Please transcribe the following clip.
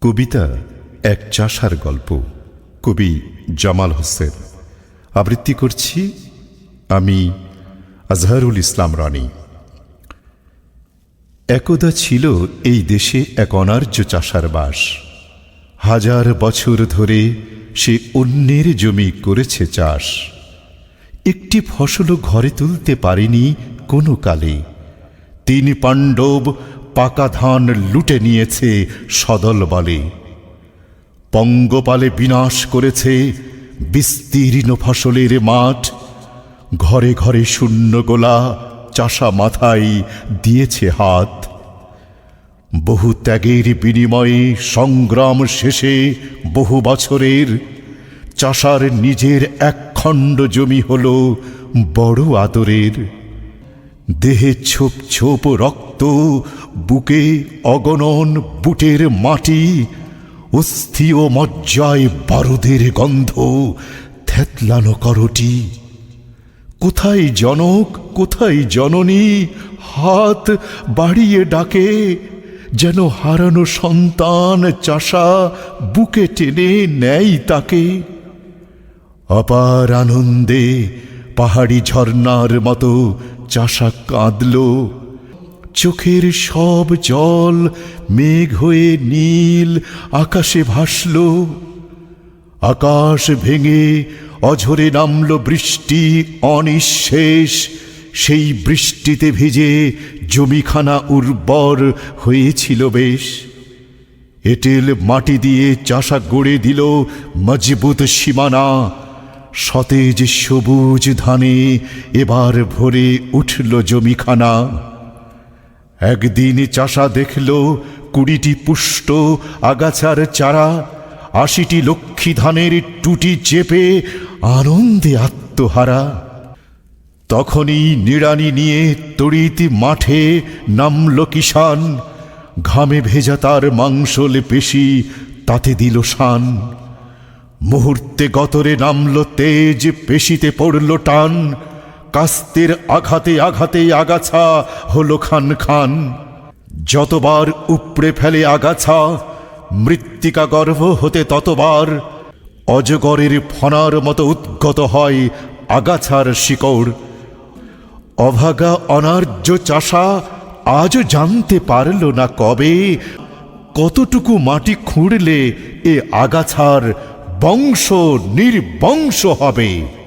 কবিতা এক চাষার গল্প। কবি জামাল হোসেন। আবৃত্তি করছি আমি আজহারুল ইসলাম রানী। একদা ছিল এই দেশে এক অনার্য চাষার বাস। হাজার বছর ধরে সে অন্যের জমি করেছে চাষ। একটি ফসলও ঘরে তুলতে পারেনি কোনো কালে। তিন পাণ্ডব পাকা ধান লুটে নিয়েছে সদল বলে। পঙ্গপালে বিনাশ করেছে বিস্তীর্ণ ফসলের মাঠ। ঘরে ঘরে শূন্য গোলা চাষা মাথায় দিয়েছে হাত। বহু ত্যাগের বিনিময়ে সংগ্রাম শেষে বহু বছরের চাষার নিজের একখণ্ড জমি হল বড় আদরের। দেহে ছোপ ছোপ রক্ত বুকে অগণন বুটের মাটি, অস্থি ও মজ্জায় বারুদের গন্ধ, থেতলানো করটি। কোথায় জনক, কোথায় জননী, হাত বাড়িয়ে ডাকে, যেন হারানো সন্তান চাষা বুকে টেনে নেয় তাকে। অপার আনন্দে পাহাড়ি ঝর্ণার মতো চাষা কাঁদল চোখের সব জল মেঘ হয়ে নীল আকাশে ভাসল। আকাশ ভেঙে অঝরে নামল বৃষ্টি অনিঃশেষ। সেই বৃষ্টিতে ভিজে জমিখানা উর্বর হয়েছিল বেশ। এটেল মাটি দিয়ে চাষা গড়ে দিল মজবুত সীমানা। সতেজ সবুজ ধানে এবার ভরে উঠল জমিখানা। একদিন চাষা দেখল কুড়িটি পুষ্ট আগাছার চারা, আশিটি লক্ষ্মী ধানের টুটি চেপে আনন্দে আত্মহারা। তখনই নিড়ানি নিয়ে তড়িৎ মাঠে নামল কিষান ঘামে ভেজা তার মাংসল পেশি তাতে দিল শান। মুহূর্তে গতরে নামল তেজ, পেশিতে পড়ল টান কাস্তের আঘাতে আঘাতে আগাছা হলো খান খান। যতবার উপড়ে ফেলে আগাছা, মৃত্তিকা গর্ভ হতে ততবার অজগরের ফনার মতো উদ্গত হয় আগাছার শিকড়। অভাগা অনার্য চাষা আজও জানতে পারল না কবে, কতটুকু মাটি খুঁড়লে এ আগাছার বংশ নির্বংশ হবে।